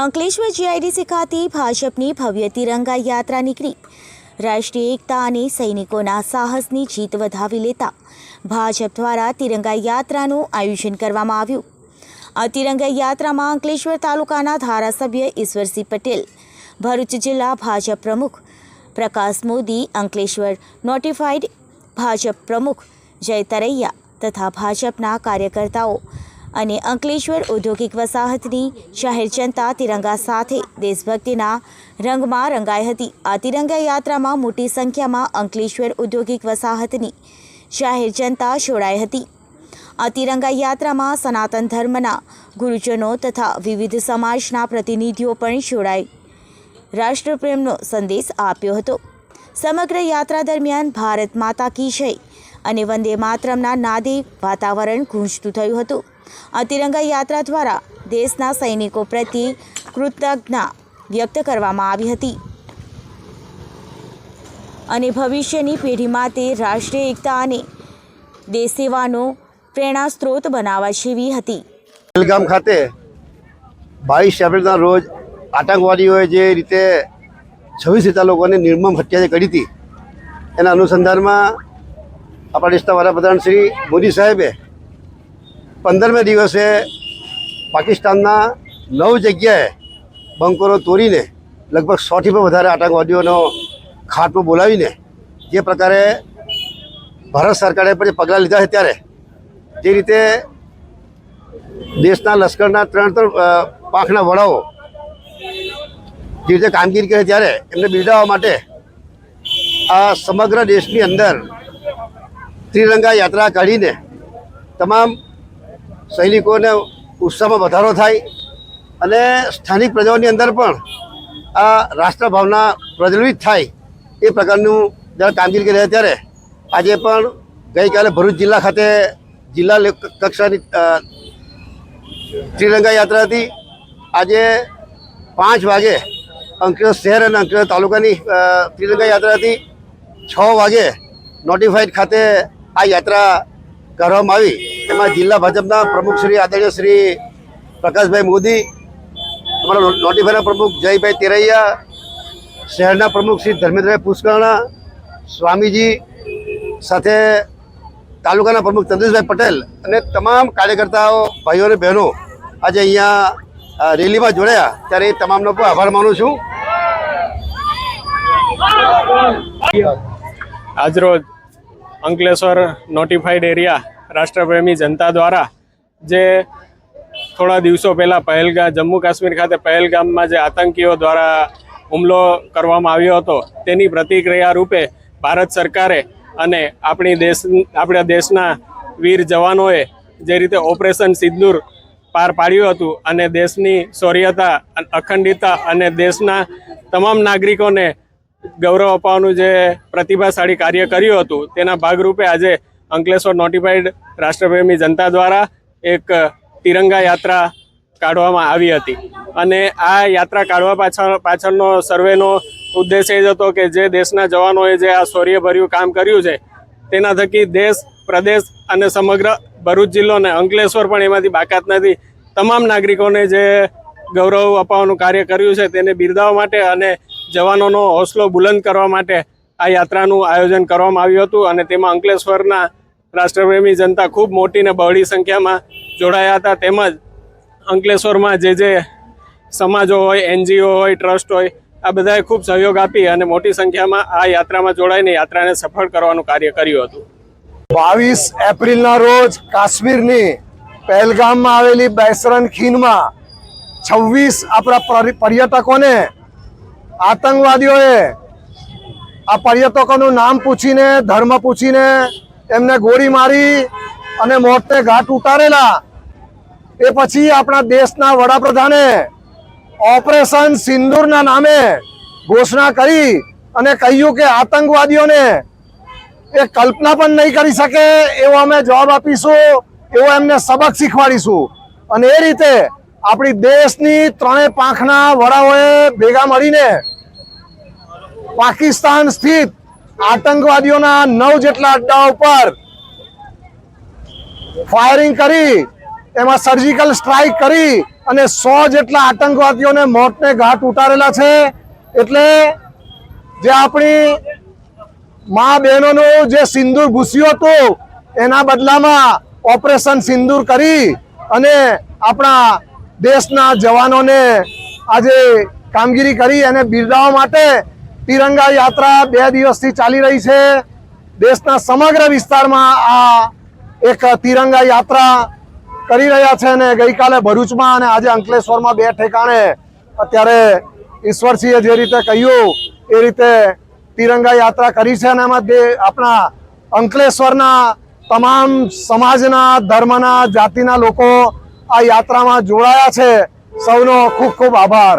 Ankleshwar GIDC ખાતે ભાજપની ભવ્ય તિરંગા યાત્રા નીકળી. રાષ્ટ્રીય એકતા અને સૈનિકોના સાહસની જીત વધાવી લેતા ભાજપ દ્વારા તિરંગા યાત્રાનું આયોજન કરવામાં આવ્યું. આ તિરંગા યાત્રામાં અંકલેશ્વર તાલુકાના ધારાસભ્ય ઈશ્વરસિંહ પટેલ, ભરૂચ જિલ્લા ભાજપ પ્રમુખ પ્રકાશ મોદી, અંકલેશ્વર નોટિફાઈડ ભાજપ પ્રમુખ જય તરૈયા તથા ભાજપના કાર્યકર્તાઓ અને અંકલેશ્વર ઔદ્યોગિક વસાહતની શહેર જનતા તિરંગા સાથે દેશભક્તિના રંગમાં રંગાઈ હતી. આ તિરંગા યાત્રામાં મોટી સંખ્યામાં અંકલેશ્વર ઔદ્યોગિક વસાહતની શહેર જનતા જોડાઈ હતી. આ તિરંગા યાત્રામાં સનાતન ધર્મના ગુરુજનો તથા વિવિધ સમાજના પ્રતિનિધિઓ પણ જોડાઈ રાષ્ટ્રપ્રેમનો સંદેશ આપ્યો હતો. સમગ્ર યાત્રા દરમિયાન ભારત માતા કી જય. અને વંદે માતરમના નાદે વાતાવરણ ગૂંજતું થયું હતું. આ તિરંગા યાત્રા દ્વારા દેશના સૈનિકો પ્રત્યે કૃતજ્ઞતા વ્યક્ત કરવામાં આવી હતી. અને ભવિષ્યની પેઢીમાં તે રાષ્ટ્રીય એકતા અને દેશ સેવાનો પ્રેરણા સ્ત્રોત બનાવવા જેવી હતી. બેલગામ ખાતે બાવીસ એપ્રિલના રોજ આતંકવાદીઓએ જે રીતે છવ્વીસ જેટલા લોકોને નિર્મમ હત્યા કરી હતી, એના અનુસંધાનમાં આપણા દેશના વડાપ્રધાન શ્રી મોદી સાહેબે પંદરમે દિવસે પાકિસ્તાનના નવ જગ્યાએ બંકરો તોડીને લગભગ સોથી પણ વધારે આતંકવાદીઓનો ખાટમાં બોલાવીને જે પ્રકારે ભારત સરકારે પણ પગલાં લીધા છે ત્યારે, જે રીતે દેશના લશ્કરના ત્રણ ત્રણ પાંખના વડાઓ જે રીતે કામગીરી કરે ત્યારે એમને બિરદાવવા માટે આ સમગ્ર દેશની અંદર ત્રિરંગા યાત્રા કાઢીને તમામ સૈનિકોને ઉત્સાહમાં વધારો થાય અને સ્થાનિક પ્રજાઓની અંદર પણ આ રાષ્ટ્રભાવના પ્રજ્વલિત થાય એ પ્રકારનું જ્યારે કામગીરી કરી રહ્યા ત્યારે આજે પણ ગઈકાલે ભરૂચ જિલ્લા ખાતે જિલ્લા કક્ષાની ત્રિરંગા યાત્રા હતી. આજે પાંચ વાગે અંકલેશ્વર શહેર અને અંકલેશ્વર તાલુકાની ત્રિરંગા યાત્રા હતી. છ વાગે નોટિફાઈડ ખાતે આ યાત્રા કરવામાં આવી. એમાં જિલ્લા ભાજપના પ્રમુખ શ્રી આદરણીય શ્રી પ્રકાશભાઈ મોદી, અમારા નો- પ્રમુખ જયભાઈ તેરૈયા, શહેરના પ્રમુખ શ્રી ધર્મેન્દ્રભાઈ પુષ્કરણા, સ્વામીજી સાથે તાલુકાના પ્રમુખ ચંદ્રેશભાઈ પટેલ અને તમામ કાર્યકર્તાઓ, ભાઈઓ અને બહેનો આજે અહીંયા રેલીમાં જોડાયા. ત્યારે એ તમામનો પણ આભાર માનું છું. આજરોજ અંકલેશ્વર નોટિફાઈડ એરિયા રાષ્ટ્રપ્રેમી જનતા દ્વારા જે થોડા દિવસો પહેલાં પહેલગામ, જમ્મુ કાશ્મીર ખાતે પહેલગામમાં જે આતંકીઓ દ્વારા હુમલો કરવામાં આવ્યો હતો, તેની પ્રતિક્રિયા રૂપે ભારત સરકારે અને આપણી દેશ, આપણા દેશના વીર જવાનોએ જે રીતે ઓપરેશન સિંદૂર પાર પાડ્યું હતું અને દેશની શૌર્યતા, અખંડિતતા અને દેશના તમામ નાગરિકોને ગૌરવ અપાવવાનું જે પ્રતિભાશાળી કાર્ય કર્યું હતું, તેના ભાગરૂપે આજે અંકલેશ્વર નોટિફાઈડ રાષ્ટ્રપ્રેમી જનતા દ્વારા એક તિરંગા યાત્રા કાઢવામાં આવી હતી. અને આ યાત્રા કાઢવા પાછળ, પાછળનો સર્વેનો ઉદ્દેશ એ જ હતો કે જે દેશના જવાનોએ જે આ શૌર્યભર્યું કામ કર્યું છે, તેના થકી દેશ, પ્રદેશ અને સમગ્ર ભરૂચ જિલ્લો અને અંકલેશ્વર પણ એમાંથી બાકાત નથી. તમામ નાગરિકોને જે ગૌરવ અપાવવાનું કાર્ય કર્યું છે, તેને બિરદાવવા માટે અને જવાનોનો હોસલો બુલંદ કરવા માટે આ યાત્રાનું આયોજન કરવામાં આવ્યું હતું અને તેમાં અંકલેશ્વરના રાષ્ટ્રપ્રેમી જનતા ખૂબ મોટી ને બહોળી સંખ્યામાં જોડાયા હતા. તેમજ અંકલેશ્વરમાં જે જે સમાજો હોય, એનજીઓ હોય, ટ્રસ્ટ હોય, આ બધાએ ખૂબ સહયોગ આપી અને મોટી સંખ્યામાં આ યાત્રામાં જોડાઈને યાત્રાને સફળ કરવાનું કાર્ય કર્યું હતું. બાવીસ એપ્રિલના રોજ કાશ્મીરની પહેલગામમાં આવેલી બેસરન ખીણમાં છવ્વીસ આપણા પર્ય- પર્યટકોને આતંકવાદીઓએ આ પર્યટકોનું નામ પૂછીને, ધર્મ પૂછીને એમને ગોળી મારી અને મોતને ઘાટ ઉતારેલા. એ પછી આપણા દેશના વડાપ્રધાને ઓપરેશન સિંદૂરના નામે ઘોષણા કરી અને કહ્યું કે આતંકવાદીઓને એ કલ્પના પણ નહીં કરી શકે, એવો અમે જવાબ આપીશું, એવો એમને સબક શીખવાડીશું. અને એ રીતે આપણી દેશની ત્રણેય પાંખના વડાઓએ ભેગા મળીને પાકિસ્તાન સ્થિત આતંકવાદીઓના નવ જેટલા અડ્ડાઓ પર ફાયરિંગ કરી, એમાં સર્જિકલ સ્ટ્રાઇક કરી અને સો જેટલા આતંકવાદીઓને મોતને ઘાટ ઉતારેલા છે. એટલે જે આપણી મા બહેનોનું જે સિંદૂર ઘૂસ્યું હતું, એના બદલામાં ઓપરેશન સિંદૂર કરી અને આપણા દેશના જવાનોને આજે કામગીરી કરી અને બિરદાવવા માટે તિરંગા યાત્રા બે દિવસથી ચાલી રહી છે. દેશના સમગ્ર વિસ્તારમાં આ એક તિરંગા યાત્રા કરી રહ્યા છે અને ગઈકાલે ભરૂચમાં અને આજે અંકલેશ્વરમાં બે ઠેકાણે અત્યારે ઈશ્વરસિંહે જે રીતે કહ્યું એ રીતે તિરંગા યાત્રા કરી છે અને એમાં આપણા અંકલેશ્વરના તમામ સમાજના, ધર્મના, જાતિના લોકો આ યાત્રામાં જોડાયા છે. સૌનો ખૂબ ખૂબ આભાર.